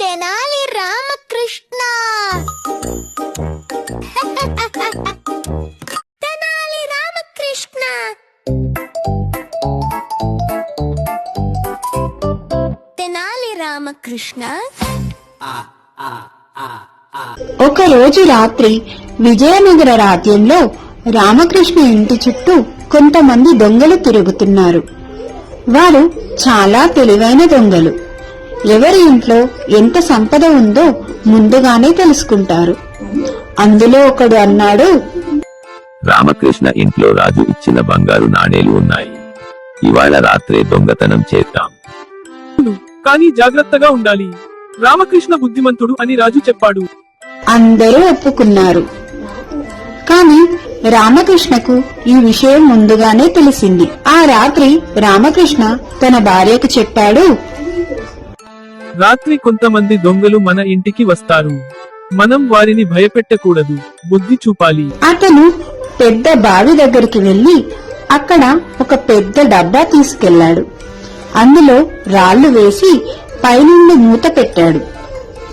తెనాలి రామకృష్ణ. తెనాలి రామకృష్ణ. తెనాలి రామకృష్ణ. ఒకరోజు రాత్రి విజయనగర రాజ్యంలో రామకృష్ణ ఇంటి చుట్టూ కొంతమంది దొంగలు తిరుగుతున్నారు. వారు చాలా తెలివైన దొంగలు. ఎవరి ఇంట్లో ఎంత సంపద ఉందో ముందుగానే తెలుసుకుంటారు. అందులో ఒకడు అన్నాడు రామకృష్ణ ఇంట్లో రాజు ఇచ్చిన బంగారు నాణేలు ఉన్నాయి. ఇవాళ రాత్రే దొంగతనం చేద్దాం. కానీ జాగ్రత్తగా ఉండాలి. రామకృష్ణ బుద్ధిమంతుడు అని రాజు చెప్పాడు. అందరూ ఒప్పుకున్నారు. కాని రామకృష్ణకు ఈ విషయం ముందుగానే తెలిసింది. ఆ రాత్రి రామకృష్ణ తన భార్యకు చెప్పాడు రాత్రి కొంతమంది దొంగలు మన ఇంటికి వస్తారు. మనం వారిని భయపెట్టకూడదు. బుద్ధి చూపాలి. అతను పెద్ద బావి దగ్గరికి వెళ్ళి అక్కడ ఒక పెద్ద డబ్బా తీసుకెళ్ళాడు అందులో రాళ్ళు వేసి పైనుండి మూత పెట్టాడు.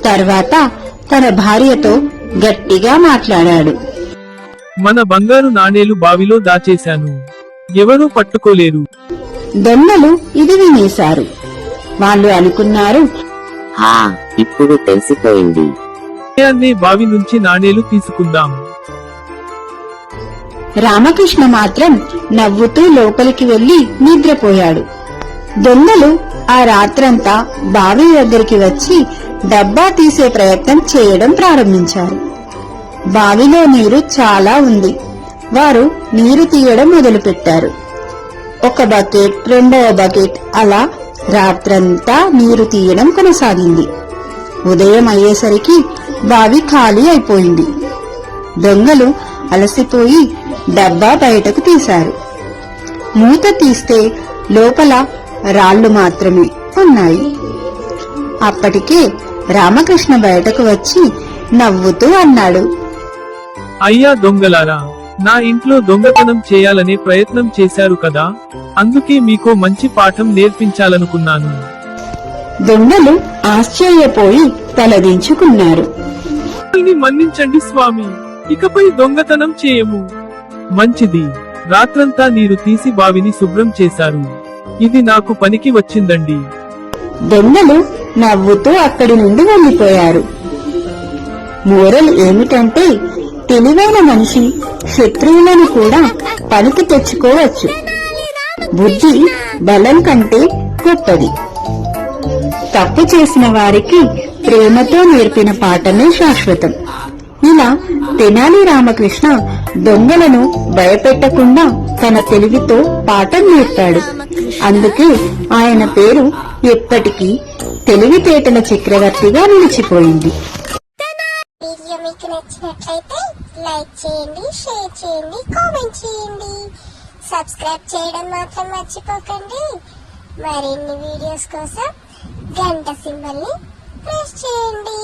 తర్వాత తన భార్యతో గట్టిగా మాట్లాడాడు. మన బంగారు నాణేలు బావిలో దాచేశాను. ఎవరూ పట్టుకోలేరు. దొంగలు ఇది వినేశారు. వాళ్ళు అనుకున్నారు హా ఇప్పుడు తెలిసిపోయింది. ఉదయాన్నే బావి నుంచి నాణేలు తీసుకుందాం. రామకృష్ణ మాత్రం నవ్వుతూ లోపలికి వెళ్ళి నిద్రపోయాడు. దొంగలు ఆ రాత్రంతా బావి దగ్గరికి వచ్చి డబ్బా తీసే ప్రయత్నం చేయడం ప్రారంభించారు. బావిలో నీరు చాలా ఉంది. వారు నీరు తీయడం మొదలుపెట్టారు. ఒక బకెట్ రెండవ బకెట్ అలా రాత్రంతా నీరు తీయడం కొనసాగింది. ఉదయం అయ్యేసరికి బావి ఖాళీ అయిపోయింది. దొంగలు అలసిపోయి డబ్బా బయటకు తీశారు. మూత తీస్తే లోపల రాళ్ళు మాత్రమే ఉన్నాయి. అప్పటికే రామకృష్ణ బయటకు వచ్చి నవ్వుతూ అన్నాడు. అయ్యా దొంగలారా నా ఇంట్లో దొంగతనం చేయాలనే ప్రయత్నం చేశారు కదా అందుకే మీకో మంచి పాఠం నేర్పించాలనుకున్నాను. దొంగలు ఆశ్చర్యపోయి తలదించుకున్నారు. మన్నించండి స్వామి ఇకపై దొంగతనం చేయము. మంచిది రాత్రంతా నీరు తీసి బావిని శుభ్రం చేశారు. ఇది నాకు పనికి వచ్చిందండి. దొంగలు నవ్వుతూ అక్కడి నుండి వెళ్ళిపోయారు మోరల్ ఏమిటంటే తెలివైన మనిషి శత్రువులను కూడా పనికి తెచ్చుకోవచ్చు. బుద్ధి బలం కంటే గొప్పది. తప్పు చేసిన వారికి ప్రేమతో నేర్పిన పాఠమే శాశ్వతం. ఇలా తెనాలి రామకృష్ణ దొంగలను భయపెట్టకుండా తన తెలివితో పాఠం నేర్పాడు. అందుకే ఆయన పేరు ఎప్పటికీ తెలివితేటల చక్రవర్తిగా నిలిచిపోయింది. మీకు నచ్చినట్లయితే లైక్ చేయండి షేర్ చేయండి కామెంట్ చేయండి. సబ్స్క్రైబ్ చేయడం మాత్రం మర్చిపోకండి. మరిన్ని వీడియోస్ కోసం గంట సింబల్ని ప్రెస్ చేయండి.